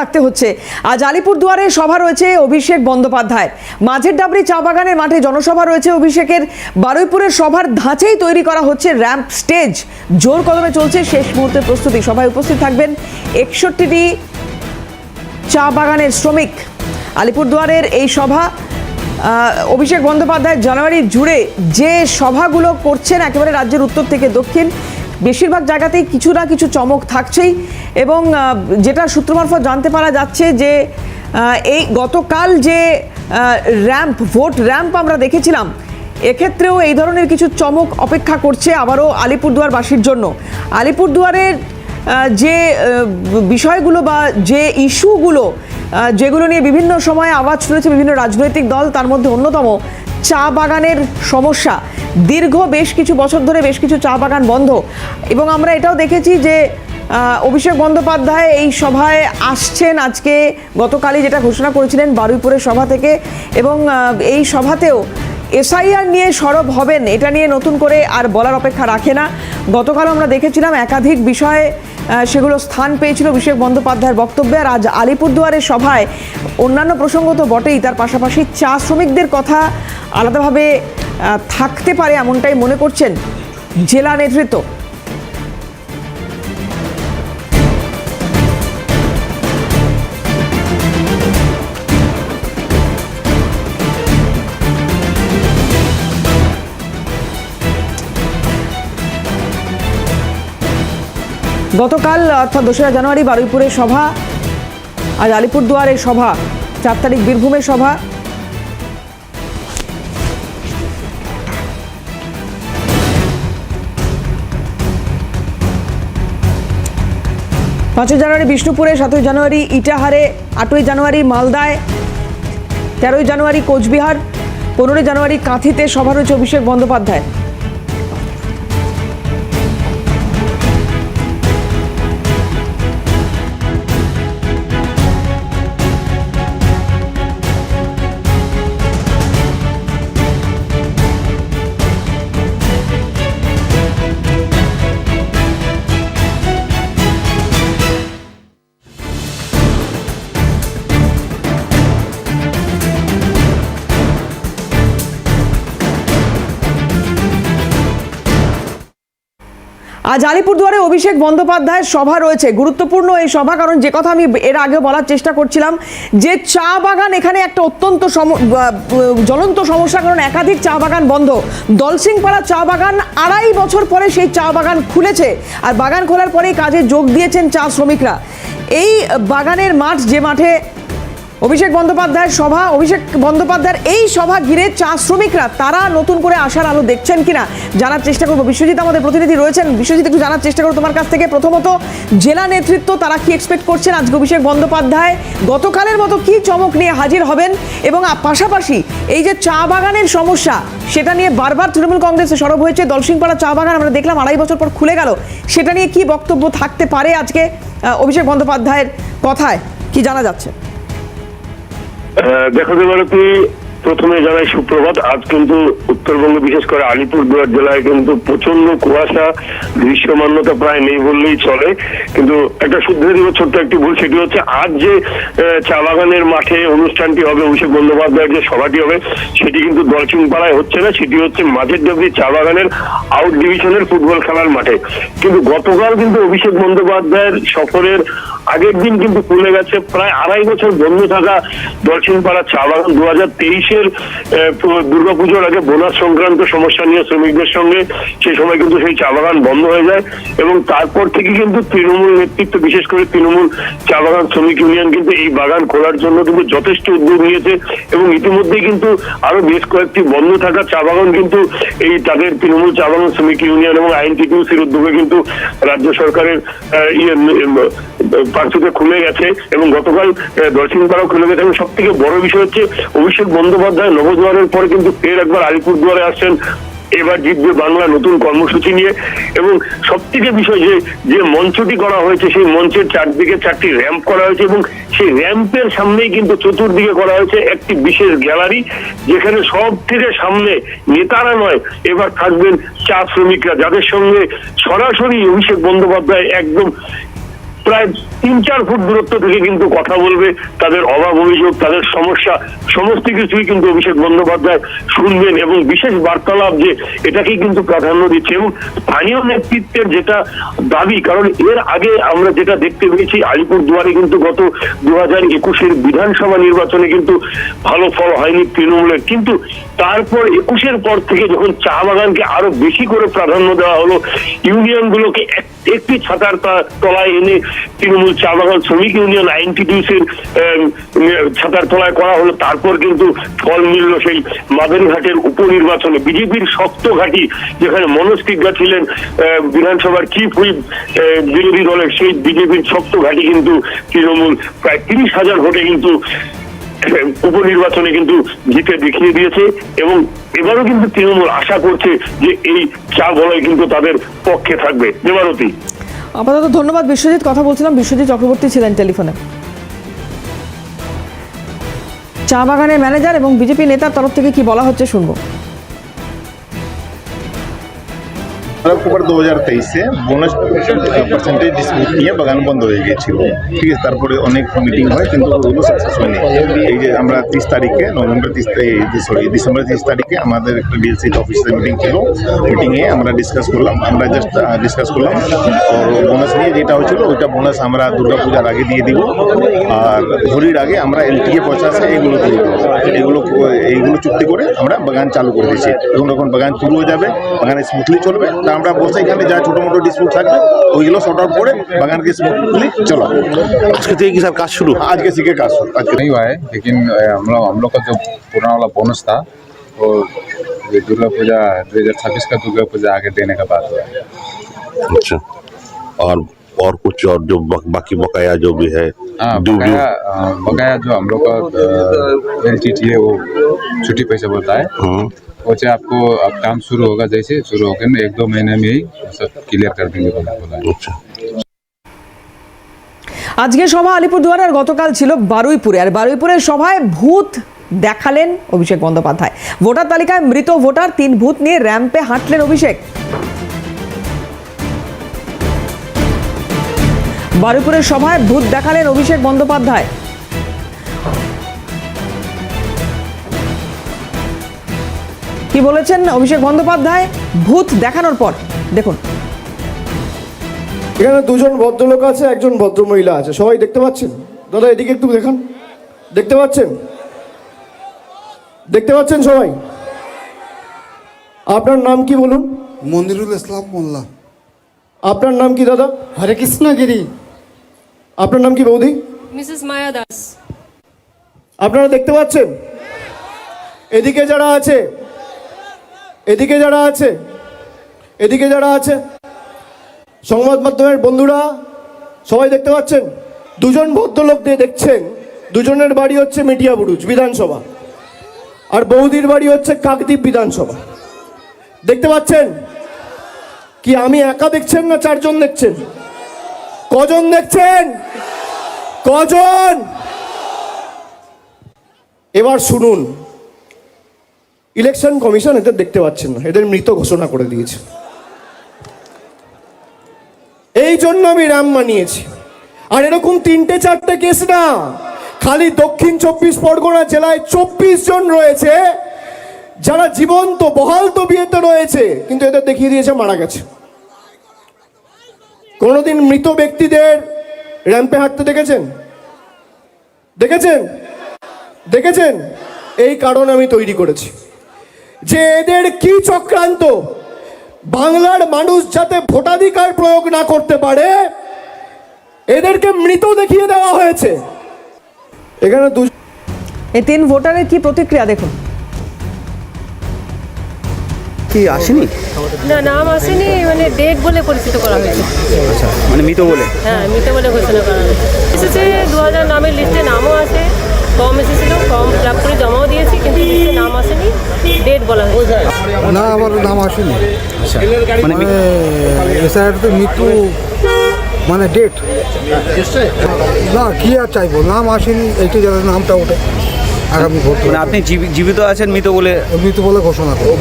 রাখতে হচ্ছে। আজ আলিপুরদুয়ারে সভা রয়েছে অভিষেক বন্দ্যোপাধ্যায় মাঝের ডাবরি চা বাগানের মাঠে জনসভা রয়েছে অভিষেকের। বারুইপুরের সভার ধাঁচেই তৈরি করা হচ্ছে র্যাম্প স্টেজ। জোর কদমে চলছে শেষ মুহূর্তের প্রস্তুতি। সভায় উপস্থিত থাকবেন একষট্টিটি চা বাগানের শ্রমিক। আলিপুরদুয়ারের এই সভা অভিষেক বন্দ্যোপাধ্যায় জানুয়ারি জুড়ে যে সভাগুলো করছেন একেবারে রাজ্যের উত্তর থেকে দক্ষিণ বেশিরভাগ জায়গাতেই কিছু না কিছু চমক থাকছেই এবং যেটা সূত্র মারফত জানতে পারা যাচ্ছে যে এই গতকাল যে র্যাম্প, ভোট র্যাম্প আমরা দেখেছিলাম, এক্ষেত্রেও এই ধরনের কিছু চমক অপেক্ষা করছে আবারও আলিপুরদুয়ারবাসীর জন্য। আলিপুরদুয়ারের যে বিষয়গুলো বা যে ইস্যুগুলো যেগুলো নিয়ে বিভিন্ন সময়ে আওয়াজ তুলেছে বিভিন্ন রাজনৈতিক দল, তার মধ্যে অন্যতম চা বাগানের সমস্যা। দীর্ঘ বেশ কিছু বছর ধরে বেশ কিছু চা বাগান বন্ধ। এবং আমরা এটাও দেখেছি যে অভিষেক বন্দ্যোপাধ্যায় এই সভায় আসছেন আজকে। গতকালই যেটা ঘোষণা করেছিলেন বারুইপুরের সভা থেকে। এবং এই সভাতেও এসআইআর নিয়ে সরব হবেন। এটা নিয়ে নতুন করে আর বলার অপেক্ষা রাখে না। গতকাল আমরা দেখেছিলাম একাধিক বিষয়ে সেগুলো স্থান পেয়েছিল অভিষেক বন্দ্যোপাধ্যায়ের বক্তব্যে। আর আজ আলিপুরদুয়ারের সভায় অন্যান্য প্রসঙ্গ তো বটেই, তার পাশাপাশি চা শ্রমিকদের কথা আলাদাভাবে থাকতে পারে এমনটাই মনে করছেন জেলা নেতৃত্ব। গতকাল, অর্থাৎ দোসরা জানুয়ারি বারুইপুরের সভা, আজ আলিপুরদুয়ারের সভা, চার তারিখ বীরভূমের সভা। পাঁচই জানুয়ারি বিষ্ণুপুরে, সাতই জানুয়ারি ইটাহারে, আটই জানুয়ারি মালদায়, তেরোই জানুয়ারি কোচবিহার, পনেরোই জানুয়ারি কাঁথিতে সভা রয়েছে অভিষেক বন্দ্যোপাধ্যায় আজ আলিপুরদুয়ারে অভিষেক বন্দ্যোপাধ্যায়ের সভা রয়েছে। গুরুত্বপূর্ণ এই সভা, কারণ যে কথা আমি এর আগে বলার চেষ্টা করছিলাম, যে চা বাগান এখানে একটা অত্যন্ত জ্বলন্ত সমস্যা, কারণ একাধিক চা বাগান বন্ধ। দলসিংপাড়া চা বাগান আড়াই বছর পরে সেই চা বাগান খুলেছে, আর বাগান খোলার পরেই কাজে যোগ দিয়েছেন চা শ্রমিকরা। এই বাগানের মাঠ যে মাঠে অভিষেক বন্দ্যোপাধ্যায়ের সভা, অভিষেক বন্দ্যোপাধ্যায়ের এই সভা ঘিরে চা শ্রমিকরা, তারা নতুন করে আসার আলো দেখছেন কিনা জানার চেষ্টা করব। বিশ্বজিৎ আমাদের প্রতিনিধি রয়েছেন। বিশ্বজিৎ, একটু জানার চেষ্টা করব তোমার কাছ থেকে। প্রথমত, জেলা নেতৃত্ব তারা কি এক্সপেক্ট করছেন? আজকে অভিষেক বন্দ্যোপাধ্যায় গতকালের মতো কি চমক নিয়ে হাজির হবেন? এবং পাশাপাশি এই যে চা বাগানের সমস্যা, সেটা নিয়ে বারবার তৃণমূল কংগ্রেসে সরব হয়েছে। দলসিংপাড়া চা বাগান আমরা দেখলাম, আড়াই বছর পর খুলে গেল। সেটা নিয়ে কি বক্তব্য থাকতে পারে আজকে অভিষেক বন্দ্যোপাধ্যায়ের কথায়? কি জানা যাচ্ছে? দেখো দেবারতী প্রথমে জানাই সুপ্রভাত, আজ কিন্তু উত্তরবঙ্গ, বিশেষ করে আলিপুরদুয়ার জেলায় কিন্তু প্রচণ্ড কুয়াশা দৃশ্যমান্যতা প্রায় নেই বললেই চলে। কিন্তু একটা শুদ্ধ দিব ছোট্ট একটি ভুল, সেটি হচ্ছে আজ যে চা বাগানের মাঠে অনুষ্ঠানটি হবে, অভিষেক বন্দ্যোপাধ্যায়ের যে সভাটি হবে, সেটি কিন্তু দলচিংপাড়ায় হচ্ছে না, সেটি হচ্ছে মাঝের ডবরি চা বাগানের আউট ডিভিশনের ফুটবল খেলার মাঠে। কিন্তু গতকাল কিন্তু অভিষেক বন্দ্যোপাধ্যায়ের সফরের আগের দিন কিন্তু খুলে গেছে, প্রায় আড়াই বছর বন্ধ থাকা দলছিনপাড়া চা বাগান দু হাজার তেইশের দুর্গাপুজোর আগে বোনাস সংক্রান্ত সমস্যা নিয়ে শ্রমিকদের সঙ্গে সেই সময় কিন্তু সেই চা বাগান বন্ধ হয়ে যায় এবং তারপর থেকে কিন্তু তৃণমূল নেতৃত্ব, বিশেষ করে তৃণমূল চা বাগান শ্রমিক ইউনিয়ন কিন্তু এই বাগান খোলার জন্য কিন্তু যথেষ্ট উদ্যোগ নিয়েছে এবং ইতিমধ্যে কিন্তু আরও বেশ কয়েকটি বন্ধ থাকা চা বাগান কিন্তু এই তাদের তৃণমূল চা বাগান শ্রমিক ইউনিয়ন এবং আইনটিটিউসির উদ্যোগে কিন্তু রাজ্য সরকারের ইয়ে পার্শ্বতে খুলে গেছে এবং গতকাল দর্শনপাড়াও খুলে গেছে এবং সব থেকে বড় বিষয় হচ্ছে, অভিষেক বন্দ্যোপাধ্যায় নবদ্বারের পরে কিন্তু ফের একবার আলিপুরদুয়ারে আসছেন। এবার জিতবে বাংলা নতুন কর্মসূচি নিয়ে। এবং সব থেকে বিষয় যে যে মঞ্চটি করা হয়েছে, সেই মঞ্চের চারদিকে চারটি র্যাম্প করা হয়েছে এবং সেই র্যাম্পের সামনেই কিন্তু চতুর্দিকে করা হয়েছে একটি বিশেষ গ্যালারি যেখানে সব থেকে সামনে নেতারা নয়, এবার থাকবেন চা শ্রমিকরা, যাদের সঙ্গে সরাসরি অভিষেক বন্দ্যোপাধ্যায় একদম প্রায় তিন, চার ফুট দূরত্ব থেকে কিন্তু কথা বলবে, তাদের অভাব, অভিযোগ, তাদের সমস্যা, সমস্ত কিছুই কিন্তু অভিষেক বন্দ্যোপাধ্যায় শুনবেন এবং বিশেষ বার্তালাপ যে এটাকেই কিন্তু প্রাধান্য দিচ্ছে এবং স্থানীয় নেতৃত্বের যেটা দাবি, কারণ এর আগে আমরা যেটা দেখতে পেয়েছি আলিপুর দুয়ারে কিন্তু গত দু হাজার একুশের বিধানসভা নির্বাচনে কিন্তু ভালো ফল হয়নি তৃণমূলের। কিন্তু তারপর একুশের পর থেকে যখন চা বাগানকে আরও বেশি করে প্রাধান্য দেওয়া হলো ইউনিয়ন গুলোকে একটি ছাতার তলায় এনে তৃণমূল চা বাগান শ্রমিক ইউনিয়ন আইনটিডিউসের ছাতার তলায় করা হলো। তারপর কিন্তু ফল মিলল সেই মাদারিঘাটের উপনির্বাচনে। বিজেপির শক্ত ঘাঁটি, যেখানে মনোজ তিগ্গা ছিলেন বিধানসভার চিফ হুইপ বিরোধী দলের সেই বিজেপির শক্ত ঘাঁটি কিন্তু তৃণমূল। প্রায় তিরিশ হাজার ভোটে কিন্তু উপনির্বাচনে কিন্তু জিতে দেখিয়ে দিয়েছে। এবং এবারও কিন্তু তৃণমূল আশা করছে যে এই চা বলয় কিন্তু তাদের পক্ষে থাকবে। দেবারতী। আপাতত ধন্যবাদ, বিশ্বজিৎ। কথা বলছিলাম, বিশ্বজিৎ চক্রবর্তী ছিলেন টেলিফোনে। চা বাগানের ম্যানেজার এবং বিজেপি নেতার তরফ থেকে কি বলা হচ্ছে শুনব? অক্টোবর দু হাজার তেইশে বোনাস পার্সেন্টেজ ডিসপিউট নিয়ে বাগান বন্ধ হয়ে গিয়েছিল। ঠিক আছে, তারপরে অনেক মিটিং হয়, কিন্তু ওগুলো সাকসেস হয়নি। এই যে আমরা তিরিশ তারিখে, নভেম্বর তিরিশ সরি ডিসেম্বর তিরিশ তারিখে আমাদের একটা ডিএলসি অফিসে মিটিং ছিল। মিটিংয়ে আমরা ডিসকাস করলাম, আমরা জাস্ট ডিসকাস করলাম। আর বোনাস নিয়ে যেটা হয়েছিল, ওইটা বোনাস আমরা দুর্গা পূজার আগে দিয়ে দিব। আর হোলির আগে আমরা এলটিএ পয়সা আছে এইগুলো দিয়ে দেবো। এগুলো এইগুলো চুক্তি করে আমরা বাগান চালু করে দিয়েছি। এবং যখন বাগান শুরু হয়ে যাবে, বাগানে স্মুথলি চলবে। তা আমরা বসে এখানে যা ছোটো মোটো ডিসপিউট থাকবে ওইগুলো শর্ট আউট করে বাগানকে স্মুথলি চলা আজকে থেকে কি স্যার কাজ শুরু আজকে শিখে কাজ শুরু। আজকে नहीं हुआ है लेकिन अ, हम लोग हम लोग का जो पुराना वाला बोनस था वो ये दुर्गा पूजा दो हजार छब्बीस का दुर्गा पूजा आगे देने का बात हुआ है अच्छा और और कुछ और जो बक- बाकी बकाया जो भी है हाँ ड्यू ड्यू बकाया अ, बकाया जो हम लोग का एल टी टी है वो छुट्टी पैसा बोलता है हम्म, वो चाहे आपको अब काम शुरू होगा जैसे शुरू होकर ना एक दो महीने में ही सब क्लियर कर देंगे बोला बोला है अच्छा আজকে সভা আলিপুরদুয়ার আর গতকাল ছিল বারুইপুরে আর বারুইপুরের সভায় ভূত দেখালেন অভিষেক বন্দ্যোপাধ্যায় ভোটার তালিকায় মৃত ভোটার তিন ভূত নিয়ে র্যাম্পে হাঁটলেন অভিষেক বারুইপুরের সভায় ভূত দেখালেন অভিষেক বন্দ্যোপাধ্যায় কি বলেছেন অভিষেক বন্দ্যোপাধ্যায়? ভূত দেখানোর পর। দেখুন। এখানে দুজন ভদ্রলোক আছে একজন ভদ্রমহিলা আছে। সবাই দেখতে পাচ্ছেন? দাদা এদিকে একটু দেখান। দেখতে পাচ্ছেন? দেখতে পাচ্ছেন সবাই? আপনার নাম কি বলুন? মনিরুল ইসলাম মোল্লা। আপনার নাম কি দাদা? হরে কৃষ্ণ গিরি আপনার নাম কি বৌদি? মিসেস মায়া দাস। আপনারা দেখতে পাচ্ছেন? এদিকে যারা আছে এদিকে যারা আছে, এদিকে যারা আছে, সংবাদ মাধ্যমের বন্ধুরা, সবাই দেখতে পাচ্ছেন? দুজন ভদ্রলোক দিয়ে দেখছেন, দুজনের বাড়ি হচ্ছে মিডিয়া বুরুজ বিধানসভা। আর বৌদির বাড়ি হচ্ছে কাকদ্বীপ বিধানসভা। দেখতে পাচ্ছেন? কি আমি একা দেখছেন না চারজন দেখছেন? কজন দেখছেন? কজন? এবার শুনুন। ইলেকশন কমিশন এদের দেখতে পাচ্ছেন না, এদের মৃত ঘোষণা করে দিয়েছে। এই জন্য আমি রাম মানিয়েছি। আর এরকম তিনটে চারটে কেস না, খালি দক্ষিণ চব্বিশ পরগনা জেলায় চব্বিশ জন রয়েছে, যারা জীবন্ত, বহাল তো বিয়েতে রয়েছে, কিন্তু এদের দেখিয়ে দিয়েছে মারা গেছে। কোনোদিন মৃত ব্যক্তিদের র্যাম্পে হাঁটতে দেখেছেন? দেখেছেন? দেখেছেন? এই কারণ আমি তৈরি করেছি। যে এদের কি চক্রান্ত? বাংলার মানুষ যাতে ভোটাধিকার প্রয়োগ না করতে পারে এদেরকে মৃত দেখিয়ে দেওয়া হয়েছে। এখানে দু এই তিন ভোটারের কি প্রতিক্রিয়া দেখুন? কি আসেনি? না নাম আসেনি মানে ডেট বলে পরিচিত করা হয়েছে। আচ্ছা মানে মৃত বলে? হ্যাঁ মৃত বলে ঘোষণা করা হয়েছে। এসেছে দু হাজার নামের লিস্টে নামও আছে। ফর্ম এসেছিল ফর্ম ফিল করে জমাও দিয়েছি কিন্তু নাম আসেনি ডেট বলা হয়েছে। না আমার নাম আসেনি। আচ্ছা। মানে মানে এসআইআরতে মৃত্যু মানে ডেট না কি আর চাইব? নাম আসেনি এইটি যাদের নামটা ওঠে। আগামী ভোট মানে আপনি জীবি- জীবিত আছেন মৃত বলে? মৃত্যু বলে ঘোষণা করো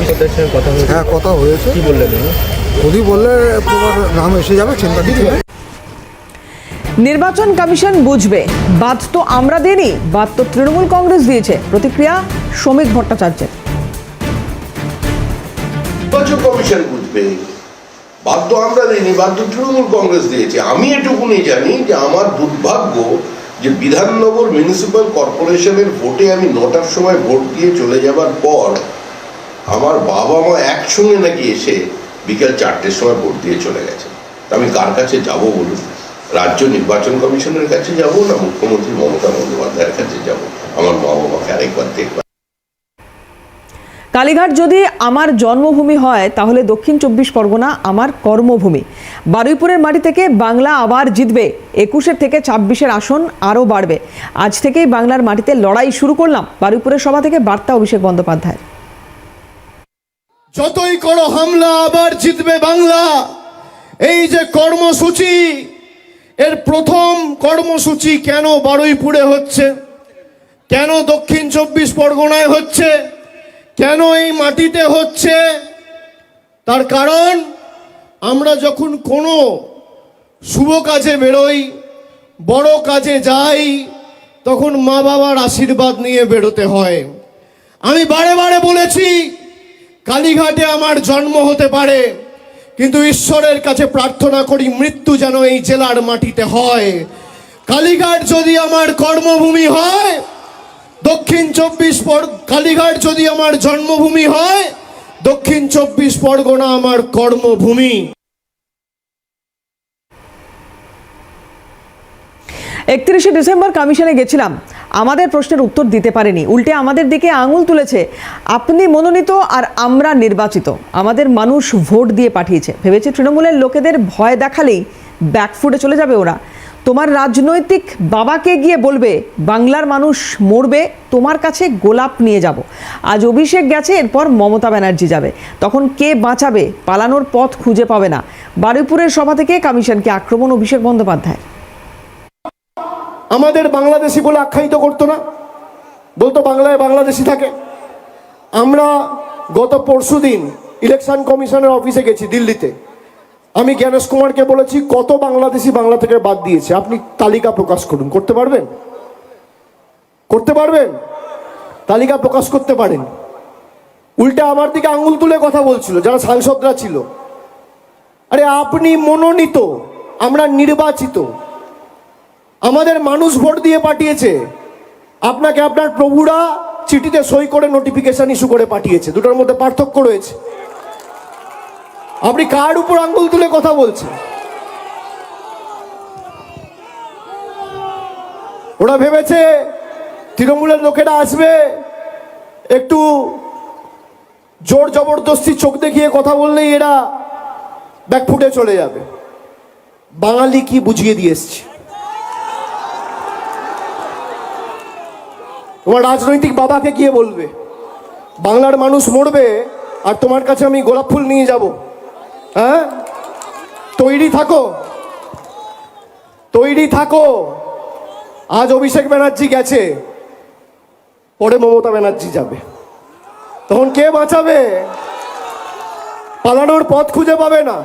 হ্যাঁ কথা হয়েছে। কি বললেন উনি? বললে তোমার নাম এসে যাবে চিন্তা কিছু নির্বাচন কমিশন বুঝবে। বাদ তো আমরা দিইনি, বাদ তো তৃণমূল কংগ্রেস দিয়েছে। প্রতিক্রিয়া শ্রমিক ভট্টাচার্যের। নির্বাচন কমিশন বুঝবে। বাধ্য আমরা দিইনি বাধ্য তৃণমূল কংগ্রেস দিয়েছে। আমি এটুকুনি জানি যে আমার দুর্ভাগ্য যে বিধাননগর মিউনিসিপ্যাল কর্পোরেশনের ভোটে আমি নটার সময় ভোট দিয়ে চলে যাবার পর আমার বাবা মা একসঙ্গে নাকি এসে বিকেল চারটের সময় ভোট দিয়ে চলে গেছে। তা আমি কার কাছে যাব বলুন? রাজ্য নির্বাচন কমিশনের কাছে যাব না মুখ্যমন্ত্রী মমতা বন্দ্যোপাধ্যায়ের কাছে যাব? আমার মা বাবাকে আরেকবার দেখবার কালীঘাট যদি আমার জন্মভূমি হয় তাহলে দক্ষিণ চব্বিশ পরগনা আমার কর্মভূমি। বারুইপুরের মাটি থেকে বাংলা আবার জিতবে। একুশের থেকে ছাব্বিশের আসন আরও বাড়বে। আজ থেকেই বাংলার মাটিতে লড়াই শুরু করলাম। বারুইপুরের সভা থেকে বার্তা অভিষেক বন্দ্যোপাধ্যায়। যতই করো হামলা আবার জিতবে বাংলা। এই যে কর্মসূচি এর প্রথম কর্মসূচি কেন বারুইপুরে হচ্ছে? কেন দক্ষিণ চব্বিশ পরগনায় হচ্ছে? কেন এই মাটিতে হচ্ছে? তার কারণ, আমরা যখন কোনো শুভ কাজে বেরোই, বড় কাজে যাই, তখন মা বাবার আশীর্বাদ নিয়ে বেরোতে হয়। আমি বারে বারে বলেছি, কালীঘাটে আমার জন্ম হতে পারে। কিন্তু ঈশ্বরের কাছে প্রার্থনা করি মৃত্যু যেন এই জেলার মাটিতে হয়। কালীঘাট যদি আমার কর্মভূমি হয়, দক্ষিণ চব্বিশ পর, কালীঘাট যদি আমার জন্মভূমি হয়, দক্ষিণ চব্বিশ পরগনা আমার কর্মভূমি। একত্রিশে ডিসেম্বর কমিশনে গেছিলাম। আমাদের প্রশ্নের উত্তর দিতে পারেনি। উল্টে আমাদের দিকে আঙুল তুলেছে, আপনি মনোনীত আর আমরা নির্বাচিত। আমাদের মানুষ ভোট দিয়ে পাঠিয়েছে। ভেবেছে তৃণমূলের লোকেদের ভয় দেখালেই ব্যাকফুটে চলে যাবে ওরা। তোমার রাজনৈতিক বাবাকে গিয়ে বলবে, বাংলার মানুষ মরবে, তোমার কাছে গোলাপ নিয়ে যাব। আজ অভিষেক গেছে, এরপর মমতা ব্যানার্জি যাবে। তখন কে বাঁচাবে, পালানোর পথ খুঁজে পাবে না। বারুইপুরের সভা থেকে কমিশনকে আক্রমণ, অভিষেক বন্দ্যোপাধ্যায়। আমাদের বাংলাদেশি বলে আখ্যায়িত করতো না? বলতো বাংলায় বাংলাদেশি থাকে। আমরা গত পরশু দিন ইলেকশন কমিশনের অফিসে গেছি দিল্লিতে। আমি জ্ঞানেশ কুমারকে বলেছি, কত বাংলাদেশি বাংলা থেকে বাদ দিয়েছে? আপনি তালিকা প্রকাশ করুন। করতে পারবেন? করতে পারবেন? তালিকা প্রকাশ করতে পারেন। উল্টে আমার দিকে আঙুল তুলে কথা বলছিল, যারা সাংসদরা ছিল। আরে, আপনি মনোনীত, আমরা নির্বাচিত। আমাদের মানুষ ভোট দিয়ে পাঠিয়েছে। আপনাকে আপনার প্রভুরা চিঠিতে সই করে নোটিফিকেশন ইস্যু করে পাঠিয়েছে। দুটোর মধ্যে পার্থক্য রয়েছে। আপনি কার উপর আঙ্গুল তুলে কথা বলছেন? ওরা ভেবেছে তৃণমূলের লোকেরা আসবে, একটু জোর জবরদস্তি চোখ দেখিয়ে কথা বললেই এরা ব্যাকফুটে চলে যাবে। বাঙালি কি বুঝিয়ে দিয়ে এসছে? তোমার রাজনৈতিক বাবাকে গিয়ে বলবে, বাংলার মানুষ মরবে আর তোমার কাছে আমি গোলাপ ফুল নিয়ে যাব। হ্যাঁ? তৈরি থাকো। তৈরি থাকো। আজ অভিষেক ব্যানার্জি গেছে, পরে মমতা ব্যানার্জি যাবে। তখন কে বাঁচাবে? পালানোর পথ খুঁজে পাবে না।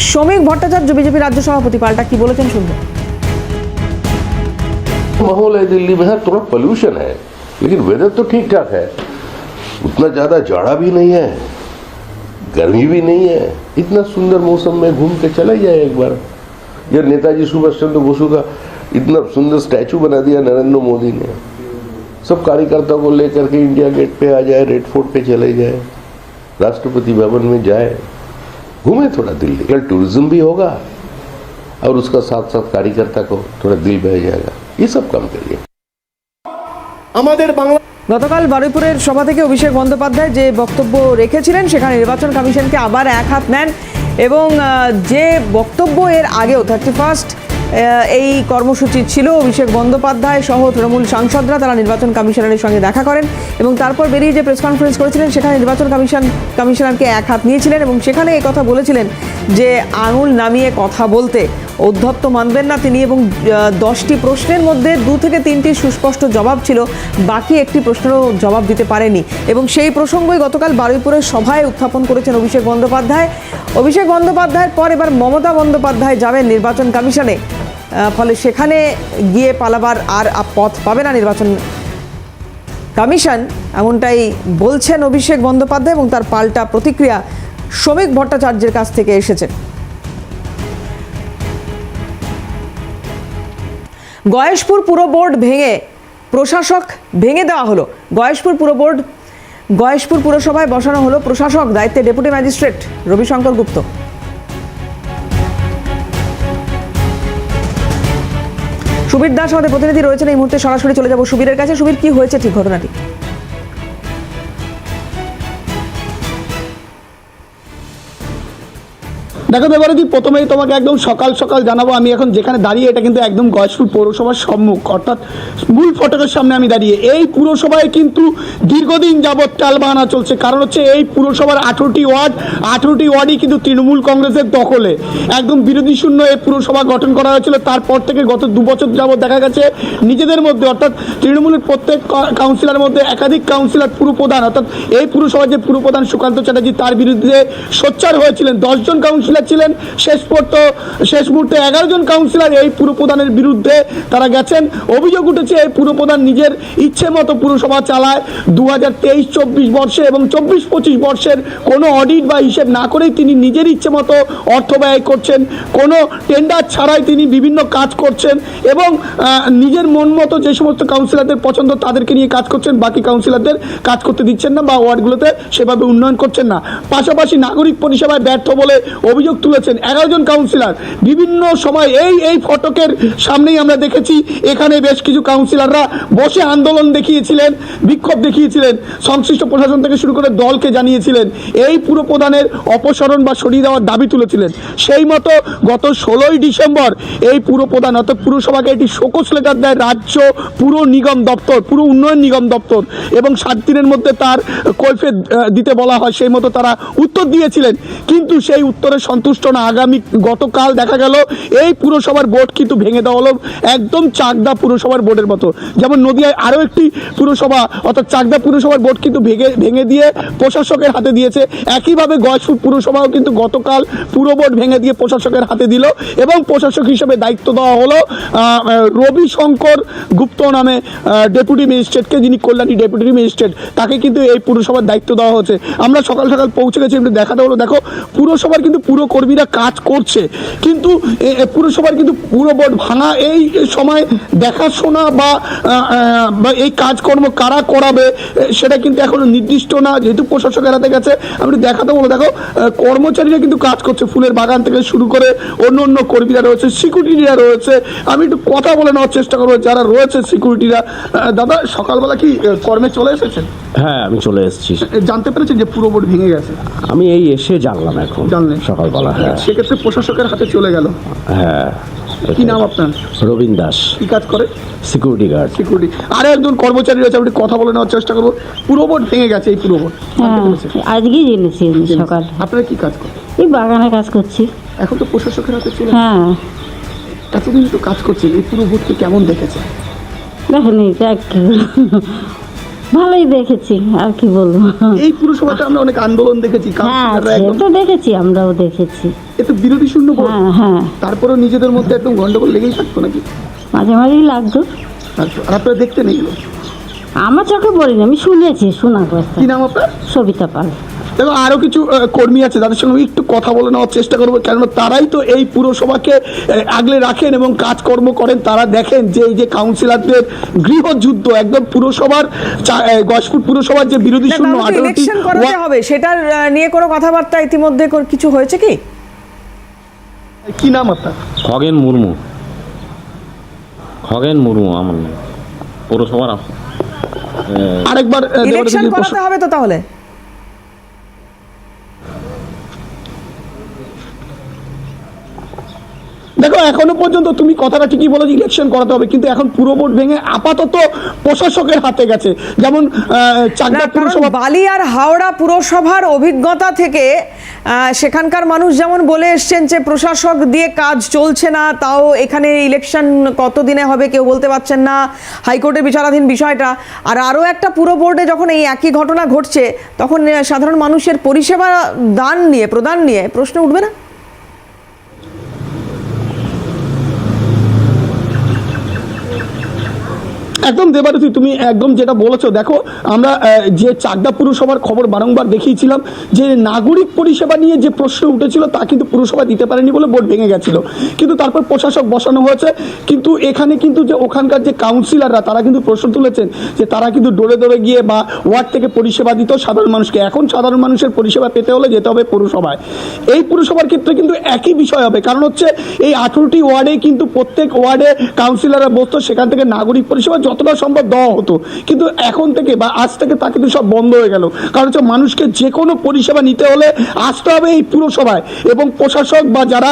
শ্রমিক ভট্টাচার্য বিজেপি রাজ্য সভাপতি পাল্টা কি বলেছেন শুনবেন माहौल है दिल्ली में हाँ थोड़ा पोल्यूशन है लेकिन वेदर तो ठीक ठाक है उतना ज्यादा जाड़ा भी नहीं है गर्मी भी नहीं है इतना सुंदर मौसम में घूम के चला जाए एक बार ये नेताजी सुभाष चंद्र बोसु का इतना सुंदर स्टैचू बना दिया नरेंद्र मोदी ने सब कार्यकर्ताओं को लेकर के इंडिया गेट पे आ जाए रेड फोर्ट पे चले जाए राष्ट्रपति भवन में जाए घूमे थोड़ा दिल्ली कल टूरिज्म भी होगा और उसका साथ साथ कार्यकर्ता को थोड़ा दिल बह जाएगा ये सब काम करिए আমাদের বাংলা গতকাল বারুইপুরের সভা থেকে অভিষেক বন্দ্যোপাধ্যায় যে বক্তব্য রেখেছিলেন সেখানে নির্বাচন কমিশনকে আবার এক হাত নেন এবং আহ, যে বক্তব্য এর আগেও থার্টি ফার্স্ট এই কর্মসূচি ছিল। অভিষেক বন্দ্যোপাধ্যায় সহ তৃণমূল সাংসদরা তারা নির্বাচন কমিশনারের সঙ্গে দেখা করেন এবং তারপর বেরিয়ে যে প্রেস কনফারেন্স করেছিলেন, সেখানে নির্বাচন কমিশন, কমিশনারকে এক হাত নিয়েছিলেন এবং সেখানে এই কথা বলেছিলেন যে, আঙুল নামিয়ে কথা বলতে। অধ্যত্ত মানবেন না তিনি এবং দশটি প্রশ্নের মধ্যে দু থেকে তিনটি সুস্পষ্ট জবাব ছিল। বাকি একটি প্রশ্নেরও জবাব দিতে পারেনি। এবং সেই প্রসঙ্গই গতকাল বারুইপুরের সভায় উত্থাপন করেছেন অভিষেক বন্দ্যোপাধ্যায়। অভিষেক বন্দ্যোপাধ্যায়ের পর এবার মমতা বন্দ্যোপাধ্যায় যাবেন নির্বাচন কমিশনে। ফলে সেখানে গিয়ে পালাবার আর পথ পাবে না নির্বাচন কমিশন, এমনটাই বলছেন অভিষেক বন্দ্যোপাধ্যায় এবং তার পাল্টা প্রতিক্রিয়া শ্রমিক ভট্টাচার্যের কাছ থেকে এসেছে। গয়েশপুর পুর বোর্ড ভেঙে প্রশাসক ভেঙে দেওয়া হলো। গয়েশপুর পুর বোর্ড, গয়েশপুর পুরসভায় বসানো হলো প্রশাসক, দায়িত্বে ডেপুটি ম্যাজিস্ট্রেট রবিশঙ্কর গুপ্ত। সুবীর দাস আমাদের প্রতিনিধি রয়েছেন। এই মুহূর্তে সরাসরি চলে যাব সুবীরের কাছে। সুবীর, কি হয়েছে ঠিক ঘটনাটি? দেখো দেবারদি প্রথমেই তোমাকে একদম সকাল সকাল জানাব, আমি এখন যেখানে দাঁড়িয়ে এটা কিন্তু একদম গয়েশপুর পৌরসভার সম্মুখ, অর্থাৎ মূল ফটকের সামনে আমি দাঁড়িয়ে। এই পুরসভায় কিন্তু দীর্ঘদিন যাবৎ টাল টালবাহানা চলছে, কারণ হচ্ছে এই পুরসভার আঠেরোটি ওয়ার্ড, আঠেরোটি ওয়ার্ডই কিন্তু তৃণমূল কংগ্রেসের দখলে। একদম বিরোধী শূন্য এই পুরসভা গঠন করা হয়েছিল, তারপর থেকে গত দু বছর যাবৎ দেখা গেছে নিজেদের মধ্যে, অর্থাৎ তৃণমূলের প্রত্যেক কা- কাউন্সিলরের মধ্যে একাধিক কাউন্সিলর পুরপ্রধান, অর্থাৎ এই পুরসভার যে পুরপ্রধান সুকান্ত চ্যাটার্জি, তার বিরুদ্ধে সোচ্চার হয়েছিলেন। দশজন কাউন্সিলর ছিলেন। শেষ পর্যন্ত, শেষ মুহূর্তে এগারো জন কাউন্সিলর এই পুরপ্রধানের বিরুদ্ধে তারা গেছেন। অভিযোগ উঠেছে, এই পুরপ্রধান নিজের ইচ্ছে মতো পুরসভা চালায়। দু হাজার তেইশ, চব্বিশ বর্ষে এবং চব্বিশ, পঁচিশ বর্ষের কোনো অডিট বা হিসেব না করেই তিনি নিজের ইচ্ছে মতো অর্থ ব্যয় করছেন। কোনো টেন্ডার ছাড়াই তিনি বিভিন্ন কাজ করছেন এবং নিজের মন মতো যে সমস্ত কাউন্সিলরদের পছন্দ তাদেরকে নিয়ে কাজ করছেন, বাকি কাউন্সিলরদের কাজ করতে দিচ্ছেন না বা ওয়ার্ডগুলোতে সেভাবে উন্নয়ন করছেন না। পাশাপাশি নাগরিক পরিষেবায় ব্যর্থ বলে অভিযোগ তুলেছেন। এগারো জন কাউন্সিলর বিভিন্ন সময় এই এই ফটকের সামনেই আমরা দেখেছি এখানে বেশ কিছু কাউন্সিলররা বসে আন্দোলন দেখিয়েছিলেন বিক্ষোভ দেখিয়েছিলেন সংশ্লিষ্ট প্রশাসন থেকে শুরু করে দলকে জানিয়েছিলেন এই পুরো প্রধানের অপসারণ বা সরিয়ে দেওয়ার দাবি তুলেছিলেন। সেই মতো গত ষোলোই ডিসেম্বর এই পুরো প্রধান অর্থাৎ পুরসভাকে একটি শোকস লেটার দেয় রাজ্য পুরো নিগম দপ্তর পুরো উন্নয়ন নিগম দপ্তর এবং সাত দিনের মধ্যে তার আহ, দিতে বলা হয়। সেই মতো তারা উত্তর দিয়েছিলেন। কিন্তু সেই উত্তরে সন্তুষ্ট না। আগামী গতকাল দেখা গেল, এই পুরসভার বোর্ড কিন্তু ভেঙে দেওয়া হলো, একদম চাকদা পুরসভার বোর্ডের মতো। যেমন নদিয়ায় আরও একটি পুরসভা, অর্থাৎ চাকদা পুরসভার বোর্ড কিন্তু ভেঙে ভেঙে দিয়ে প্রশাসকের হাতে দিয়েছে। একইভাবে গয়েশপুর পুরসভাও কিন্তু গতকাল পুরো বোর্ড ভেঙে দিয়ে প্রশাসকের হাতে দিল এবং প্রশাসক হিসেবে দায়িত্ব দেওয়া হলো রবি শঙ্কর গুপ্ত নামে ডেপুটি ম্যাজিস্ট্রেটকে, যিনি কল্যাণী ডেপুটি ম্যাজিস্ট্রেট, তাকে কিন্তু এই পুরসভার দায়িত্ব দেওয়া হয়েছে। আমরা সকাল সকাল পৌঁছে গেছি, একটু দেখাতে হলো। দেখো, পুরসভার কিন্তু পুরো কর্মীরা কাজ করছে। কিন্তু পুরসভার কিন্তু পুরো বোর্ড ভাঙা এই সময় দেখাশোনা বা এই কাজকর্ম কারা করাবে সেটা কিন্তু এখনও নির্দিষ্ট না। যেহেতু প্রশাসকের হাতে গেছে আমি একটু দেখাতে বলো দেখো কর্মচারীরা কিন্তু কাজ করছে। ফুলের বাগান থেকে শুরু করে অন্য অন্য কর্মীরা রয়েছে সিকিউরিটিরা রয়েছে। আমি একটু কথা বলে নেওয়ার চেষ্টা করব যারা রয়েছে সিকিউরিটিরা। দাদা সকালবেলা কি কর্মে চলে এসেছেন? হ্যাঁ আমি চলে এসেছি। জানতে পেরেছেন যে পুরো বোর্ড ভেঙে গেছে? আমি এই এসে জানলাম এখন জানলেন? সকালবেলা হ্যাঁ। সেক্ষেত্রে প্রশাসকের হাতে চলে গেল। হ্যাঁ কি নাম আপনার? রবীন দাস। কি কাজ করে? সিকিউরিটি গার্ড সিকিউরিটি আরও একজন কর্মচারী রয়েছে আমি কথা বলে নেওয়ার চেষ্টা করব। পুরো বোর্ড ভেঙে গেছে এই পুরো বোর্ড। পেরেছেন? আজকেই জেনেছি আমি সকাল। আপনারা কি কাজ করেন? এই বাগানে কাজ করছি। এখন তো প্রশাসকের হাতে চলে হ্যাঁ। এতদিন তো কাজ করছেন এই পুরো বোর্ডকে কেমন দেখেছে দেখেনি দেখ ভালোই দেখেছি আর কি বলব। এই পুরসভাতে আমরা অনেক আন্দোলন দেখেছি হ্যাঁ তো দেখেছি আমরাও দেখেছি। এত বিরোধী শূন্য হ্যাঁ হ্যাঁ। তারপরেও নিজেদের মধ্যে একদম গন্ডগোল লেগেই থাকতো নাকি? মাঝে মাঝেই লাগতো। আচ্ছা, আর আপনারা দেখতে নেই আমার চোখে বলিনি আমি শুনেছি শোনা কথা। কি নাম আপনার? সবিতা পাল। দেখো আরও কিছু কর্মী আছে তাদের সঙ্গে একটু কথা বলে নেওয়ার চেষ্টা করব। কেননা তারাই তো এই পুরসভাকে আগলে রাখেন এবং কাজকর্ম করেন। তারা দেখেন যে এই যে কাউন্সিলরদের গৃহযুদ্ধ একদম পুরসভার গজপুর পুরসভার যে বিরোধী শূন্য আঠারোটি হবে। সেটার নিয়ে কোনো কথাবার্তা ইতিমধ্যে কিছু হয়েছে কি? কি নাম আপনার? খগেন মুর্মু। খগেন মুর্মু আমার নাম। পৌরসভার আরেকবার ইলেকশন প্রশ্ন- করাতে হবে তো তাহলে? দেখো এখনও পর্যন্ত তুমি কথাটা ঠিকই বলো ইলেকশন করাতে হবে কিন্তু এখন পুরো ভোট ভেঙে আপাতত প্রশাসকের হাতে গেছে। যেমন চাকদা পুরসভা বালি আর হাওড়া পুরসভার অভিজ্ঞতা থেকে সেখানকার মানুষ যেমন বলে এসছেন যে প্রশাসক দিয়ে কাজ চলছে না তাও এখানে ইলেকশন কত দিনে হবে কেউ বলতে পারছেন না হাইকোর্টে বিচারাধীন বিষয়টা। আর আরও একটা পুরো বোর্ডে যখন এই একই ঘটনা ঘটছে তখন সাধারণ মানুষের পরিষেবা দান নিয়ে প্রদান নিয়ে প্রশ্ন উঠবে না? একদম দেবারতী তুমি একদম যেটা বলেছ, দেখো, আমরা যে চাকদা পুরসভার খবর বারংবার দেখিয়েছিলাম, যে নাগরিক পরিষেবা নিয়ে যে প্রশ্ন উঠেছিল, তা কিন্তু পুরসভা দিতে পারেনি বলে বোর্ড ভেঙে গেছিল। কিন্তু তারপর প্রশাসক বসানো হয়েছে, কিন্তু এখানে কিন্তু যে ওখানকার যে কাউন্সিলররা তারা কিন্তু প্রশ্ন তুলেছেন, যে তারা কিন্তু দৌড়ে দৌড়ে গিয়ে বা ওয়ার্ড থেকে পরিষেবা দিত সাধারণ মানুষকে। এখন সাধারণ মানুষের পরিষেবা পেতে হলে যেতে হবে পুরসভায়। এই পুরসভার ক্ষেত্রে কিন্তু একই বিষয় হবে, কারণ হচ্ছে এই আঠেরোটি ওয়ার্ডে কিন্তু প্রত্যেক ওয়ার্ডে কাউন্সিলররা বসতো, সেখান থেকে নাগরিক পরিষেবা যতটা সম্ভব দেওয়া হতো। কিন্তু এখন থেকে বা আজ থেকে তা কিন্তু সব বন্ধ হয়ে গেল। কারণ হচ্ছে মানুষকে যে কোনো পরিষেবা নিতে হলে আসতে হবে এই পুরসভায়। এবং প্রশাসক বা যারা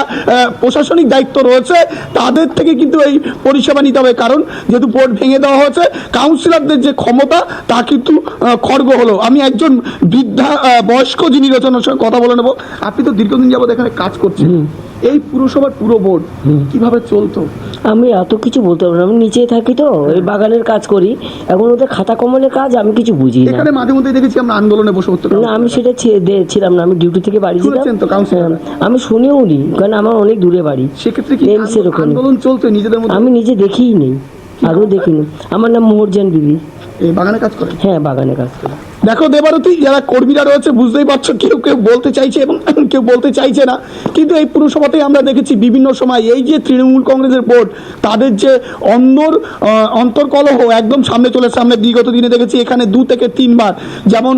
প্রশাসনিক দায়িত্ব রয়েছে তাদের থেকে কিন্তু এই পরিষেবা নিতে হবে। কারণ যেহেতু বোর্ড ভেঙে দেওয়া হয়েছে কাউন্সিলরদের যে ক্ষমতা তা কিন্তু খর্ব হলো। আমি একজন বৃদ্ধা বয়স্ক যিনি রয়েছেন সঙ্গে কথা বলে নেব। আপনি তো দীর্ঘদিন যাবত এখানে কাজ করছেন। এই পুরসভার পুরো বোর্ড কীভাবে চলতো? আমি এত কিছু বলতে পারব না। আমি নিচেই থাকি তো এই বাগানের কাজ করি। এখন ওদের খাতা কমলের কাজ আমি কিছু বুঝি না। এখানে মাঝে মধ্যে দেখেছি আমরা আন্দোলনে বসে উঠতে না আমি সেটা ছিলাম না। আমি ডিউটি থেকে বাড়ি ছিলাম তো হ্যাঁ, আমি শুনেও নি কারণ আমার অনেক দূরে বাড়ি। সেক্ষেত্রে কি। আন্দোলন চলতো নিজেদের মধ্যে? আমি নিজে দেখিই নেই আদৌ দেখিনি। আমার নাম মোহরজান বিবি। এই বাগানে কাজ করে হ্যাঁ বাগানে কাজ করি। দেখো দেবারতী, যারা কর্মীরা রয়েছে, বুঝতেই পারছ, কেউ কেউ বলতে চাইছে এবং কেউ বলতে চাইছে না। কিন্তু এই পুরসভাতেই আমরা দেখেছি বিভিন্ন সময় এই যে তৃণমূল কংগ্রেসের বোর্ড তাদের যে অন্দর অন্তর্কলহ একদম সামনে চলে সামনে বিগত দিনে দেখেছি এখানে দু থেকে তিনবার যেমন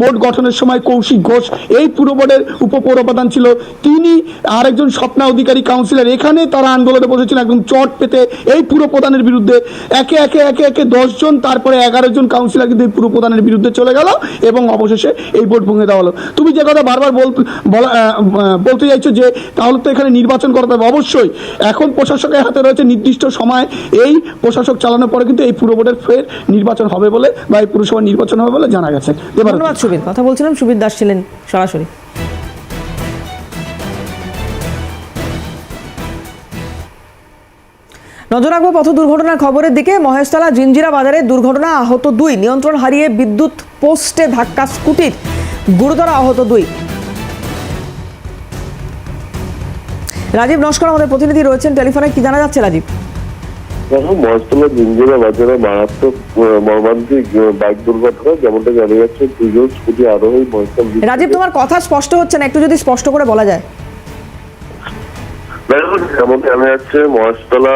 বোর্ড গঠনের সময় কৌশিক ঘোষ, এই পুরো বোর্ডের উপপৌরপ্রধান ছিল। তিনি আরেকজন স্বপ্না অধিকারী কাউন্সিলর। এখানে তারা আন্দোলনে বসেছিল, একদম চট পেতে এই পুরো প্রধানের বিরুদ্ধে। একে একে একে একে দশজন, তারপরে এগারো জন কাউন্সিলর কিন্তু এই পুরো প্রধানের বিরুদ্ধে চলে গেল এবং অবশেষে এই ভোট ভেঙে দেওয়া হলো। তুমি যে কথা বারবার বলতে চাইছো যে তাহলে তো এখানে নির্বাচন করতে হবে। অবশ্যই, এখন প্রশাসকের হাতে রয়েছে নির্দিষ্ট সময়। এই প্রশাসক চালানোর পরে কিন্তু এই পুরো ভোটের ফের নির্বাচন হবে বলে বা এই পুরসভা নির্বাচন হবে বলে জানা গেছে। ধন্যবাদ সুবীর। কথা বলছিলাম সুবিধ দাস ছিলেন সরাসরি। নজর রাখব পথ দুর্ঘটনার খবরের দিকে। মহেশতলা জিঞ্জিরা বাজারে দুর্ঘটনা আহত দুই। নিয়ন্ত্রণ হারিয়ে বিদ্যুৎ পোস্টে ধাক্কা স্কুটির। গুরুতর আহত দুই। রাজীব নস্কর আমাদের প্রতিনিধি রয়েছেন টেলিফোনে। কি জানা যাচ্ছে রাজীব? দেখো মহেশতলা জিঞ্জিরা বাজারে মারাত্মক মর্মান্তিক বাইক দুর্ঘটনা। যেমনটা জানা যাচ্ছে দুজন স্কুটি আরোহী মহেশতলা রাজীব তোমার কথা স্পষ্ট হচ্ছে না। একটু যদি স্পষ্ট করে বলা যায়। যেমন জানা যাচ্ছে, মহেশতলা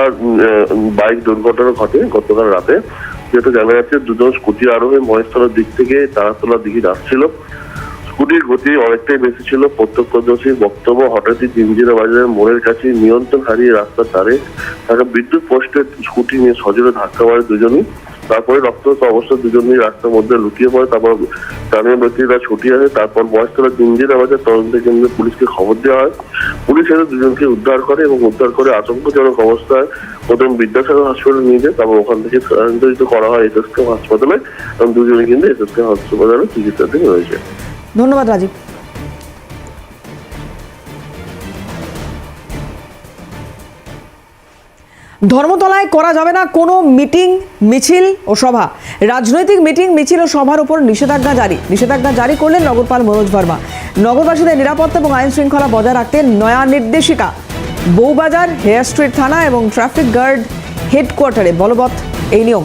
বাইক দুর্ঘটনা ঘটে গতকাল রাতে। যেটা জানা যাচ্ছে, দুজন স্কুটি আরোহী মহেশতলার দিক থেকে তারাতলার দিকে যাচ্ছিল। স্কুটির গতি অনেকটাই বেশি ছিল। প্রত্যক্ষদর্শীর বক্তব্য, হঠাৎই জিঞ্জিরা বাজারের মোড়ের কাছে নিয়ন্ত্রণ হারিয়ে রাস্তার ধারে তাকে বিদ্যুৎ পোস্টের স্কুটি নিয়ে সজোরে ধাক্কা মারে দুজনই। তারপরে রক্তাক্ত অবস্থা দুজনেই রাস্তার মধ্যে লুকিয়ে পড়ে, তারপর স্থানীয় ব্যক্তিরা ছুটি আসে তারপর বয়সতলা জিঞ্জিরা বাজার তদন্ত কেন্দ্রে পুলিশকে খবর দেওয়া হয়। পুলিশ এসে দুজনকে উদ্ধার করে এবং উদ্ধার করে আতঙ্কজনক অবস্থায় প্রথম বিদ্যাসাগর হাসপাতালে নিয়ে যায়, তারপর ওখান থেকে স্থানান্তরিত করা হয় এসএসকে হাসপাতালে এবং দুজনে কিন্তু এসএসকে হাসপাতালে চিকিৎসাধীন রয়েছে। ধন্যবাদ রাজীব। ধর্মতলায় করা যাবে না কোনো মিটিং, মিছিল ও সভা। রাজনৈতিক মিটিং, মিছিল ও সভার উপর নিষেধাজ্ঞা জারি। নিষেধাজ্ঞা জারি করলেন নগরপাল মনোজ ভার্মা। নগরবাসীদের নিরাপত্তা এবং আইন শৃঙ্খলা বজায় রাখতে নয়া নির্দেশিকা। বউবাজার, হেয়ার স্ট্রিট থানা এবং ট্রাফিক গার্ড হেডকোয়ার্টারে বলবৎ এই নিয়ম।